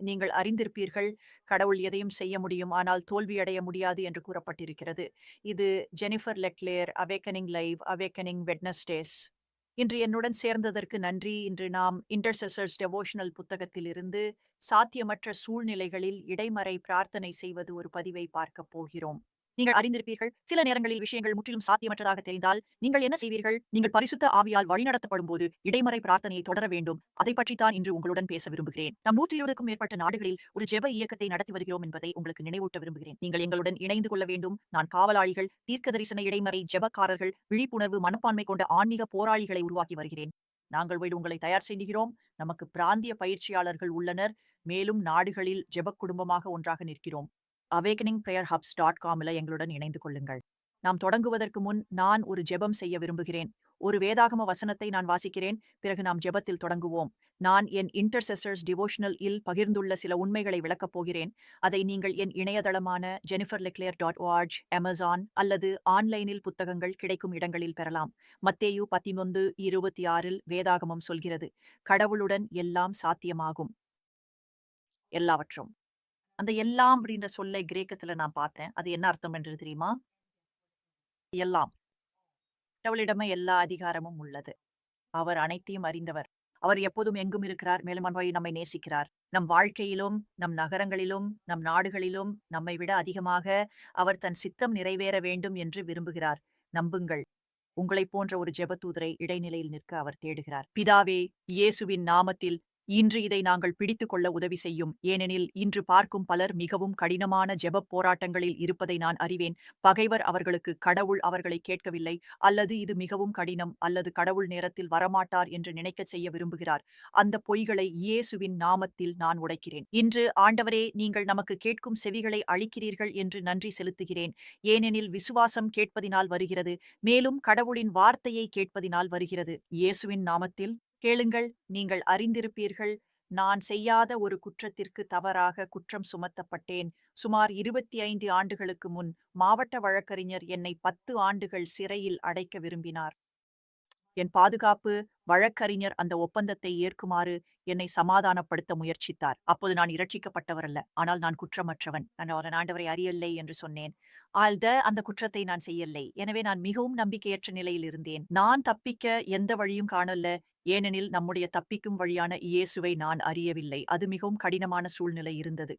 நீங்கள் அறிந்திருப்பீர்கள். கடவுள் எதையும் செய்ய முடியும். ஆனால் தோல்வியடைய முடியாது என்று கூறப்பட்டிருக்கிறது. இது Jennifer LeClaire Awakening Live Awakening Wednesdays இன்று என்னுடன் சேர்ந்ததற்கு நன்றி. இன்று நாம் இன்டர்செசர்ஸ் டெவோஷனல் புத்தகத்திலிருந்து சாத்தியமற்ற சூழ்நிலைகளில் இடைமறை பிரார்த்தனை செய்வது ஒரு பதிவை பார்க்கப் போகிறோம். நீங்கள் அறிந்திருப்பீர்கள். சில நேரங்களில் விஷயங்கள் முற்றிலும் சாத்தியமற்றதாக தெரிந்தால் நீங்கள் என்ன செய்வீர்கள்? நீங்கள் பரிசுத்த ஆவியால் வழிநடத்தப்படும் போது இடைமறை பிரார்த்தனையை தொடர வேண்டும். அதை பற்றித்தான் இன்று உங்களுடன் பேச விரும்புகிறேன். நம் நூற்றி இருபதுக்கும் மேற்பட்ட நாடுகளில் ஒரு ஜெப இயக்கத்தை நடத்தி வருகிறோம் என்பதை உங்களுக்கு நினைவூட்ட விரும்புகிறேன். நீங்கள் எங்களுடன் இணைந்து கொள்ள வேண்டும். நான் காவலாளிகள் தீர்க்க தரிசன இடைமறை ஜெபக்காரர்கள் விழிப்புணர்வு மனப்பான்மை கொண்ட ஆன்மீக போராளிகளை உருவாக்கி வருகிறேன். நாங்கள் போய் உங்களை தயார் செய்கிறோம் நமக்கு பிராந்திய பயிற்சியாளர்கள் உள்ளனர். மேலும் நாடுகளில் ஜெபக் குடும்பமாக ஒன்றாக நிற்கிறோம். அவேகனிங் பிரேயர் ஹப்ஸ் டாட் காமில் எங்களுடன் இணைந்து கொள்ளுங்கள். நாம் தொடங்குவதற்கு முன் நான் ஒரு ஜெபம் செய்ய விரும்புகிறேன். ஒரு வேதாகம வசனத்தை நான் வாசிக்கிறேன். பிறகு நாம் ஜெபத்தில் தொடங்குவோம். நான் என் இன்டர்செசர்ஸ் டிவோஷனல் இல் பகிர்ந்துள்ள சில உண்மைகளை விளக்கப் போகிறேன். அதை நீங்கள் என் இணையதளமான Jennifer Leclerc dot org Amazon அல்லது ஆன்லைனில் புத்தகங்கள் கிடைக்கும் இடங்களில் பெறலாம். மத்தேயு பத்திமொந்து இருபத்தி ஆறில் வேதாகமம் சொல்கிறது. கடவுளுடன் எல்லாம் சாத்தியமாகும். எல்லாவற்றும். அந்த எல்லாம் அப்படின்ற சொல்லை கிரேக்கத்துல நான் பார்த்தேன். அது என்ன அர்த்தம் என்று தெரியுமா? எல்லாம். கடவுளிடமே எல்லா அதிகாரமும் உள்ளது. அவர் அனைத்தையும் அறிந்தவர். அவர் எப்போதும் எங்கும் இருக்கிறார். மேலும் அன்பாய் நம்மை நேசிக்கிறார். நம் வாழ்க்கையிலும் நம் நகரங்களிலும் நம் நாடுகளிலும் நம்மை விட அதிகமாக அவர் தன் சித்தம் நிறைவேற வேண்டும் என்று விரும்புகிறார். நம்புங்கள். உங்களைப் போன்ற ஒரு ஜெபதூதரை இடைநிலையில் நிற்க அவர் தேடுகிறார். பிதாவே இயேசுவின் நாமத்தில் இன்று இதை நாங்கள் பிடித்துக் கொள்ள உதவி செய்யும். ஏனெனில் இன்று பார்க்கும் பலர் மிகவும் கடினமான ஜெபப் போராட்டங்களில் இருப்பதை நான் அறிவேன். பகைவர் அவர்களுக்கு கடவுள் அவர்களை கேட்கவில்லை. அல்லது இது மிகவும் கடினம் அல்லது கடவுள் நேரத்தில் வரமாட்டார் என்று நினைக்கச் செய்ய விரும்புகிறார். அந்த பொய்களை இயேசுவின் நாமத்தில் நான் உடைக்கிறேன். இன்று ஆண்டவரே நீங்கள் நமக்கு கேட்கும் செவிகளை அளிக்கிறீர்கள் என்று நன்றி செலுத்துகிறேன். ஏனெனில் விசுவாசம் கேட்பதினால் வருகிறது. மேலும் கடவுளின் வார்த்தையை கேட்பதினால் வருகிறது. இயேசுவின் நாமத்தில் கேளுங்கள் நீங்கள் அறிந்திருப்பீர்கள். நான் செய்யாத ஒரு குற்றத்திற்கு தவறாக குற்றம் சுமத்தப்பட்டேன். சுமார் இருபத்தி ஐந்து ஆண்டுகளுக்கு முன் மாவட்ட வழக்கறிஞர் என்னை பத்து ஆண்டுகள் சிறையில் அடைக்க விரும்பினார். என் பாதுகாப்பு வழக்கறிஞர் அந்த ஒப்பந்தத்தை ஏற்குமாறு என்னை சமாதானப்படுத்த முயற்சித்தார். அப்போது நான் இரட்சிக்கப்பட்டவர் அல்ல. ஆனால் நான் குற்றமற்றவன். நான் அவரன் ஆண்டவரை அறியவில்லை என்று சொன்னேன். ஆழ்ந்த அந்த குற்றத்தை நான் செய்யலை. எனவே நான் மிகவும் நம்பிக்கையற்ற நிலையில் இருந்தேன். நான் தப்பிக்க எந்த வழியும் காணல. ஏனெனில் நம்முடைய தப்பிக்கும் வழியான இயேசுவை நான் அறியவில்லை. அது மிகவும் கடினமான சூழ்நிலை இருந்தது.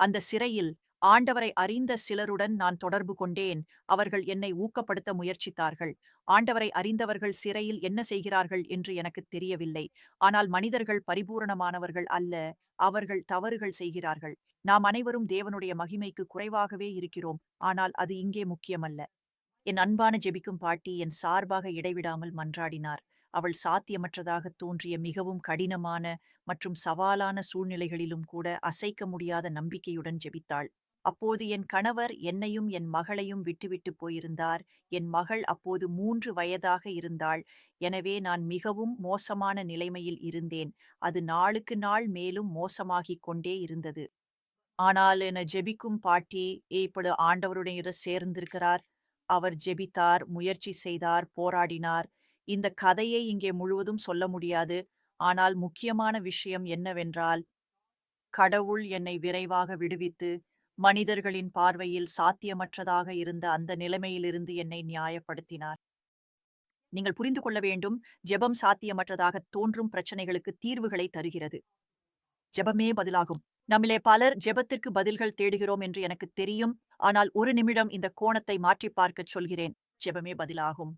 அந்த சிறையில் ஆண்டவரை அறிந்த சிலருடன் நான் தொடர்பு கொண்டேன். அவர்கள் என்னை ஊக்கப்படுத்த முயற்சித்தார்கள். ஆண்டவரை அறிந்தவர்கள் சிறையில் என்ன செய்கிறார்கள் என்று எனக்கு தெரியவில்லை. ஆனால் மனிதர்கள் பரிபூரணமானவர்கள் அல்ல. அவர்கள் தவறுகள் செய்கிறார்கள். நாம் அனைவரும் தேவனுடைய மகிமைக்கு குறைவாகவே இருக்கிறோம். ஆனால் அது இங்கே முக்கியமல்ல. என் அன்பான ஜெபிக்கும் பாட்டி என் சார்பாக இடைவிடாமல் மன்றாடினார். அவள் சாத்தியமற்றதாக தோன்றிய மிகவும் கடினமான மற்றும் சவாலான சூழ்நிலைகளிலும் கூட அசைக்க முடியாத நம்பிக்கையுடன் ஜெபித்தாள். அப்போது என் கணவர் என்னையும் என் மகளையும் விட்டுவிட்டு போயிருந்தார். என் மகள் அப்போது மூன்று வயதாக இருந்தாள். எனவே நான் மிகவும் மோசமான நிலைமையில் இருந்தேன். அது நாளுக்கு நாள் மேலும் மோசமாகிக் கொண்டே இருந்தது. ஆனால் என ஜெபிக்கும் பாட்டி இப்பொழுது ஆண்டவருடைய சேர்ந்திருக்கிறார். அவர் ஜெபித்தார் முயற்சி செய்தார் போராடினார். இந்த கதையை இங்கே முழுவதும் சொல்ல முடியாது. ஆனால் முக்கியமான விஷயம் என்னவென்றால் கடவுள் என்னை விரைவாக விடுவித்து மனிதர்களின் பார்வையில் சாத்தியமற்றதாக இருந்த அந்த நிலைமையிலிருந்து என்னை நியாயப்படுத்தினார். நீங்கள் புரிந்து கொள்ள வேண்டும் ஜெபம் சாத்தியமற்றதாக தோன்றும் பிரச்சனைகளுக்கு தீர்வுகளை தருகிறது. ஜெபமே பதிலாகும். நம்மிலே பலர் ஜெபத்திற்கு பதில்கள் தேடுகிறோம் என்று எனக்கு தெரியும். ஆனால் ஒரு நிமிடம் இந்த கோணத்தை மாற்றி பார்க்கச் சொல்கிறேன். ஜெபமே பதிலாகும்.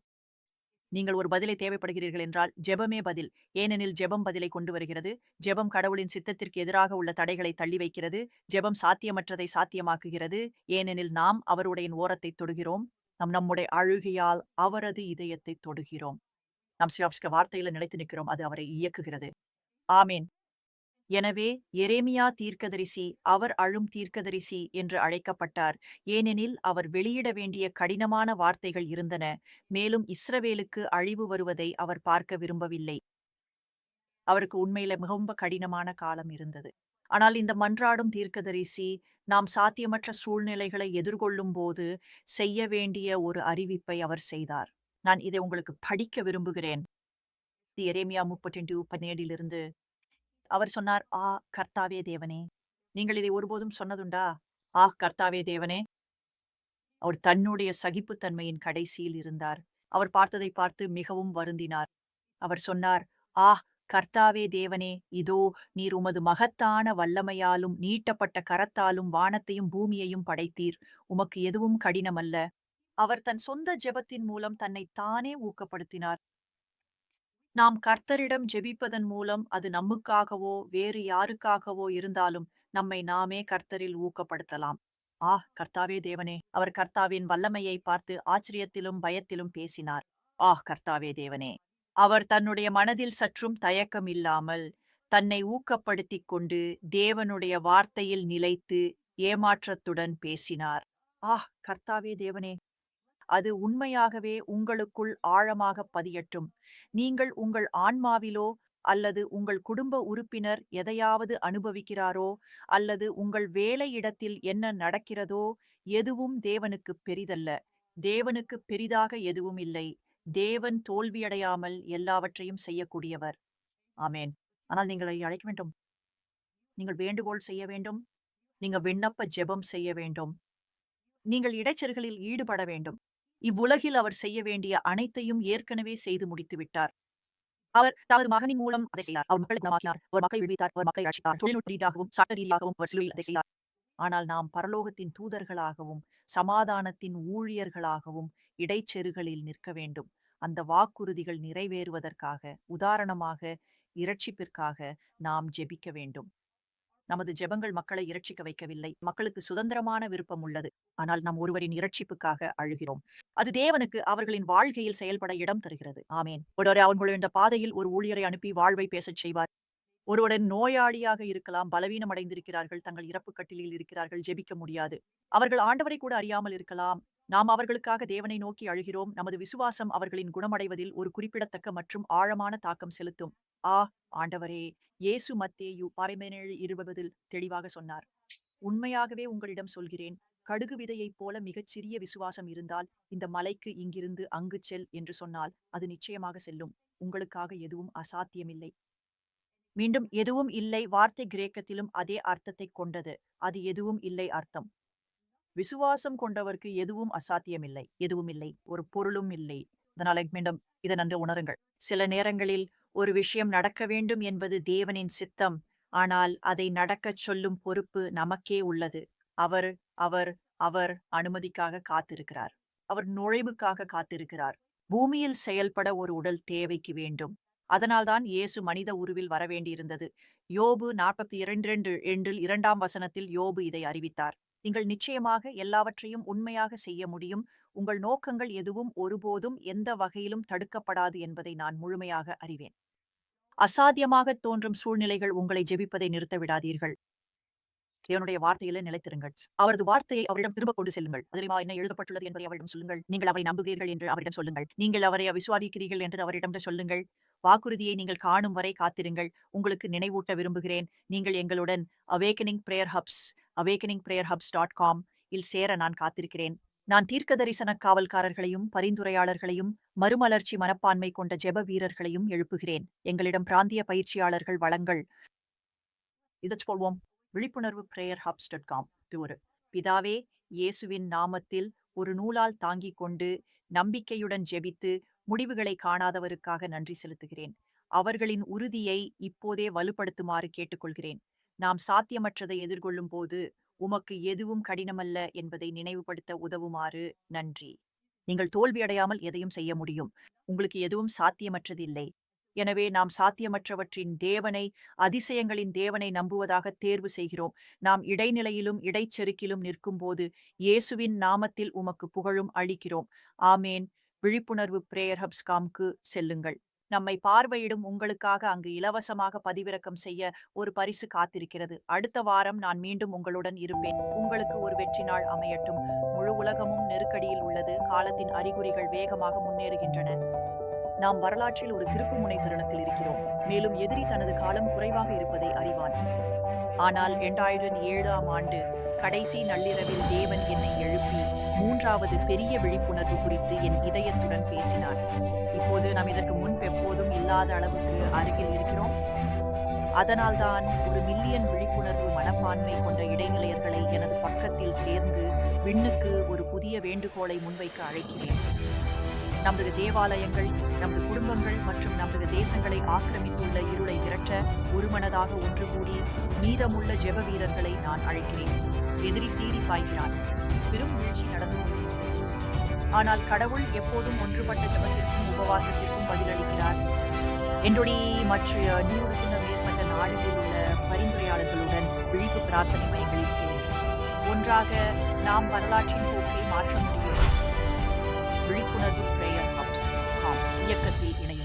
நீங்கள் ஒரு பதிலை தேவைப்படுகிறீர்கள் என்றால் ஜெபமே பதில். ஏனெனில் ஜெபம் பதிலை கொண்டு வருகிறது. ஜெபம் கடவுளின் சித்தத்திற்கு எதிராக உள்ள தடைகளை தள்ளி வைக்கிறது. ஜெபம் சாத்தியமற்றதை சாத்தியமாக்குகிறது. ஏனெனில் நாம் அவருடைய ஓரத்தை தொடுகிறோம். நம் நம்முடைய அழுகையால் அவரது இதயத்தை தொடுகிறோம். நம் சிவாப்ஸ்க வார்த்தையில நிலைத்து நிற்கிறோம். அது அவரை இயக்குகிறது. ஆமீன். எனவே எரேமியா தீர்க்கதரிசி அவர் அழும் தீர்க்கதரிசி என்று அழைக்கப்பட்டார். ஏனெனில் அவர் வெளியிட வேண்டிய கடினமான வார்த்தைகள் இருந்தன. மேலும் இஸ்ரவேலுக்கு அழிவு வருவதை அவர் பார்க்க விரும்பவில்லை. அவருக்கு உண்மையில மிகவும் கடினமான காலம் இருந்தது. ஆனால் இந்த மன்றாடும் தீர்க்கதரிசி நாம் சாத்தியமற்ற சூழ்நிலைகளை எதிர்கொள்ளும் போது செய்ய வேண்டிய ஒரு அறிவிப்பை அவர் செய்தார். நான் இதை உங்களுக்கு படிக்க விரும்புகிறேன். எரேமியா முப்பத்தி பன்னேடிலிருந்து அவர் சொன்னார் ஆ கர்த்தாவே தேவனே. நீங்கள் இதை ஒருபோதும் சொன்னதுண்டா? ஆ கர்த்தாவே தேவனே. அவர் தன்னுடைய சகிப்புத்தன்மையின் கடைசியில் இருந்தார். அவர் பார்த்ததை பார்த்து மிகவும் வருந்தினார். அவர் சொன்னார் ஆ கர்த்தாவே தேவனே இதோ நீர் உமது மகத்தான வல்லமையாலும் நீட்டப்பட்ட கரத்தாலும் வானத்தையும் பூமியையும் படைத்தீர். உமக்கு எதுவும் கடினமல்ல. அவர் தன் சொந்த ஜெபத்தின் மூலம் தன்னை தானே ஊக்கப்படுத்தினார். நாம் கர்த்தரிடம் ஜெபிப்பதன் மூலம் அது நமக்காகவோ வேறு யாருக்காகவோ இருந்தாலும் நம்மை நாமே கர்த்தரில் ஊக்கப்படுத்தலாம். ஆ கர்த்தாவே தேவனே. அவர் கர்த்தாவின் வல்லமையை பார்த்து ஆச்சரியத்திலும் பயத்திலும் பேசினார். ஆ கர்த்தாவே தேவனே. அவர் தன்னுடைய மனதில் சற்றும் தயக்கம் இல்லாமல் தன்னை ஊக்கப்படுத்திக் கொண்டு தேவனுடைய வார்த்தையில் நிலைத்து ஏமாற்றத்துடன் பேசினார். ஆ கர்த்தாவே தேவனே. அது உண்மையாகவே உங்களுக்குள் ஆழமாக பதியட்டும். நீங்கள் உங்கள் ஆன்மாவிலோ அல்லது உங்கள் குடும்ப உறுப்பினர் எதையாவது அனுபவிக்கிறாரோ அல்லது உங்கள் வேலையிடத்தில் என்ன நடக்கிறதோ எதுவும் தேவனுக்கு பெரிதல்ல. தேவனுக்கு பெரிதாக எதுவும் இல்லை. தேவன் தோல்வியடையாமல் எல்லாவற்றையும் செய்யக்கூடியவர். ஆமேன். ஆனால் நீங்கள் அழைக்க வேண்டும். நீங்கள் வேண்டுகோள் செய்ய வேண்டும். நீங்கள் விண்ணப்ப ஜெபம் செய்ய வேண்டும். நீங்கள் இடைச்சல்களில் ஈடுபட வேண்டும். இவ்வுலகில் அவர் செய்ய வேண்டிய அனைத்தையும் ஏற்கனவே செய்து முடித்து விட்டார். அவர் தனது மகனின் மூலம் அதை செய்தார். அவர் மக்களை குணமாக்கினார் அவர் மக்களை விடுவித்தார். அவர் மக்களை ரட்சித்தார். தொழில்நுட்ப ரீதியாகவும் சட்ட ரீதியாகவும் அவர் சிலுவையில் அதை செய்தார். ஆனால் நாம் பரலோகத்தின் தூதர்களாகவும் சமாதானத்தின் ஊழியர்களாகவும் இடைச்செருகளில் நிற்க வேண்டும். அந்த வாக்குறுதிகள் நிறைவேறுவதற்காக உதாரணமாக இரட்சிப்பிற்காக நாம் ஜெபிக்க வேண்டும். நமது ஜெபங்கள் மக்களை இரட்சிக்க வைக்கவில்லை. மக்களுக்கு சுதந்திரமான விருப்பம் உள்ளது. ஆனால் நாம் ஒருவரின் இரட்சிப்புக்காக அழுகிறோம். அது தேவனுக்கு அவர்களின் வாழ்க்கையில் செயல்பட இடம் தருகிறது. ஆமேன். ஒருவரை இந்த பாதையில் ஒரு ஊழியரை அனுப்பி வாழ்வை பேசச் செய்வார். ஒருவருடன் நோயாளியாக இருக்கலாம் பலவீனம் அடைந்திருக்கிறார்கள் தங்கள் இறப்பு கட்டிலில் இருக்கிறார்கள் ஜெபிக்க முடியாது. அவர்கள் ஆண்டவரை கூட அறியாமல் இருக்கலாம். நாம் அவர்களுக்காக தேவனை நோக்கி அழுகிறோம். நமது விசுவாசம் அவர்களின் குணமடைவதில் ஒரு குறிப்பிடத்தக்க மற்றும் ஆழமான தாக்கம் செலுத்தும். ஆ ஆண்டவரே. இயேசு மத்தேயு பதினேழு இருபதில் தெளிவாக சொன்னார். உண்மையாகவே உங்களிடம் சொல்கிறேன் கடுகு விதையைப் போல மிகச் சிறிய விசுவாசம் இருந்தால் இந்த மலைக்கு இங்கிருந்து அங்கு செல் என்று சொன்னால் அது நிச்சயமாக செல்லும். உங்களுக்காக எதுவும் அசாத்தியமில்லை. மீண்டும் எதுவும் இல்லை வார்த்தை கிரேக்கத்திலும் அதே அர்த்தத்தை கொண்டது. அது எதுவும் இல்லை அர்த்தம். விசுவாசம் கொண்டவருக்கு எதுவும் அசாத்தியமில்லை எதுவும் இல்லை. ஒரு பொருளும் இல்லை. அதனால மீண்டும் இதை நன்று உணருங்கள். சில நேரங்களில் ஒரு விஷயம் நடக்க வேண்டும் என்பது தேவனின் சித்தம். ஆனால் அதை நடக்கச் சொல்லும் பொறுப்பு நமக்கே உள்ளது. அவர் அவர் அவர் அனுமதிக்காக காத்திருக்கிறார். அவர் நுழைவுக்காக காத்திருக்கிறார். பூமியில் செயல்பட ஒரு உடல் தேவைக்கு வேண்டும். அதனால்தான் இயேசு மனித உருவில் வரவேண்டியிருந்தது. யோபு நாற்பத்தி இரண்டு இரண்டு எண்டில் இரண்டாம் வசனத்தில் யோபு இதை அறிவித்தார். நீங்கள் நிச்சயமாக எல்லாவற்றையும் உண்மையாக செய்ய முடியும். உங்கள் நோக்கங்கள் எதுவும் ஒருபோதும் எந்த வகையிலும் தடுக்கப்படாது என்பதை நான் முழுமையாக அறிவேன். அசாத்தியமாக தோன்றும் சூழ்நிலைகள் உங்களை ஜெபிப்பதை நிறுத்த விடாதீர்கள். தேவனுடைய வார்த்தையில நிலைத்திருங்கள். அவரது வார்த்தையை அவரிடம் திரும்ப கொண்டு செல்லுங்கள். அதில் என்ன எழுதப்பட்டுள்ளது என்பதை அவரிடம் சொல்லுங்கள். நீங்கள் அவரை நம்புகிறீர்கள் என்று அவரிடம் சொல்லுங்கள். நீங்கள் அவரை விசுவாதிக்கிறீர்கள் என்று அவரிடம் சொல்லுங்கள். வாக்குறுதியை நீங்கள் காணும் வரை காத்திருங்கள். உங்களுக்கு நினைவூட்ட விரும்புகிறேன். நீங்கள் எங்களுடன் awakening prayer hubs awakeningprayerhubs.com prayer dot com இல் சேர நான் காத்திருக்கிறேன். நான் தீர்க்க தரிசன காவல்காரர்களையும் பரிந்துரையாளர்களையும் மறுமலர்ச்சி மனப்பான்மை கொண்ட ஜெப வீரர்களையும் எழுப்புகிறேன். எங்களிடம் பிராந்திய பயிற்சியாளர்கள் வளங்கள் இதச் சொல்வோம். விழிப்புணர்வு பிரேயர் ஹப்ஸ் டாட் காம் ஒரு பிதாவே இயேசுவின் நாமத்தில் ஒரு நூலால் தாங்கிக் கொண்டு நம்பிக்கையுடன் ஜெபித்து முடிவுகளை காணாதவருக்காக நன்றி செலுத்துகிறேன். அவர்களின் உறுதியை இப்போதே வலுப்படுத்துமாறு கேட்டுக்கொள்கிறேன். நாம் சாத்தியமற்றதை எதிர்கொள்ளும் போது உமக்கு எதுவும் கடினமல்ல என்பதை நினைவுபடுத்த உதவுமாறு நன்றி. நீங்கள் தோல்வியடையாமல் எதையும் செய்ய முடியும். உங்களுக்கு எதுவும் சாத்தியமற்றதில்லை. எனவே நாம் சாத்தியமற்றவற்றின் தேவனை அதிசயங்களின் தேவனை நம்புவதாக தேர்வு செய்கிறோம். நாம் இடைநிலையிலும் இடைச்செருக்கிலும் நிற்கும்போது இயேசுவின் நாமத்தில் உமக்கு புகழும் அளிக்கிறோம். ஆமேன். விழிப்புணர்வு பிரேயர் ஹப்ஸ்காம்க்கு செல்லுங்கள். நம்மை பார்வையிடும் உங்களுக்காக அங்கு இலவசமாக பதிவிறக்கம் செய்ய ஒரு பரிசு காத்திருக்கிறது. அடுத்த வாரம் நான் மீண்டும் உங்களுடன் இருப்பேன். உங்களுக்கு ஒரு வெற்றி நாள் அமையட்டும். முழு உலகமும் நெருக்கடியில் உள்ளது. காலத்தின் அறிகுறிகள் வேகமாக முன்னேறுகின்றன. நாம் வரலாற்றில் ஒரு திருப்புமுனை தருணத்தில் இருக்கிறோம். மேலும் எதிரி தனது காலம் குறைவாக இருப்பதை அறிவான். ஆனால் இரண்டாயிரம் ஏழாம் ஆண்டு கடைசி நள்ளிரவில் தேவன் என்னை எழுப்பி மூன்றாவது பெரிய விழிப்புணர்வு குறித்து என் இதயத்துடன் பேசினார். இப்போது நாம் இதற்கு முன்பு இல்லாத அளவுக்கு அருகில் இருக்கிறோம். அதனால்தான் ஒரு மில்லியன் விழிப்புணர்வு மனப்பான்மை கொண்ட இடைநிலையர்களை எனது பக்கத்தில் சேர்ந்து விண்ணுக்கு ஒரு புதிய வேண்டுகோளை முன்வைக்க அழைக்கிறேன். நமது தேவாலயங்கள் நமது குடும்பங்கள் மற்றும் நமது தேசங்களை ஆக்கிரமித்துள்ள இருளை விரட்ட ஒருமனதாக ஒன்று கூடி மீதமுள்ள ஜெப வீரர்களை நான் அழைக்கிறேன். எதிரி சீறி பாய்கிறான். பெரும் வீழ்ச்சி நடந்த ஆனால் கடவுள் எப்போதும் ஒன்றுபட்ட ஜபத்திற்கும் உபவாசத்திற்கும் பதிலளிக்கிறார். என்னுடைய மற்ற நூறுக்கும் மேற்பட்ட நாடுகளில் உள்ள பரிந்துரையாளர்களுடன் விழிப்பு பிரார்த்தனை மையங்களில் சேரும். ஒன்றாக நாம் வரலாற்றின் போக்கை மாற்ற முடியும். விழிப்புணர்வு பிரேயர் ஹப்ஸ் காம் இயக்கத்தில் இணையுங்கள்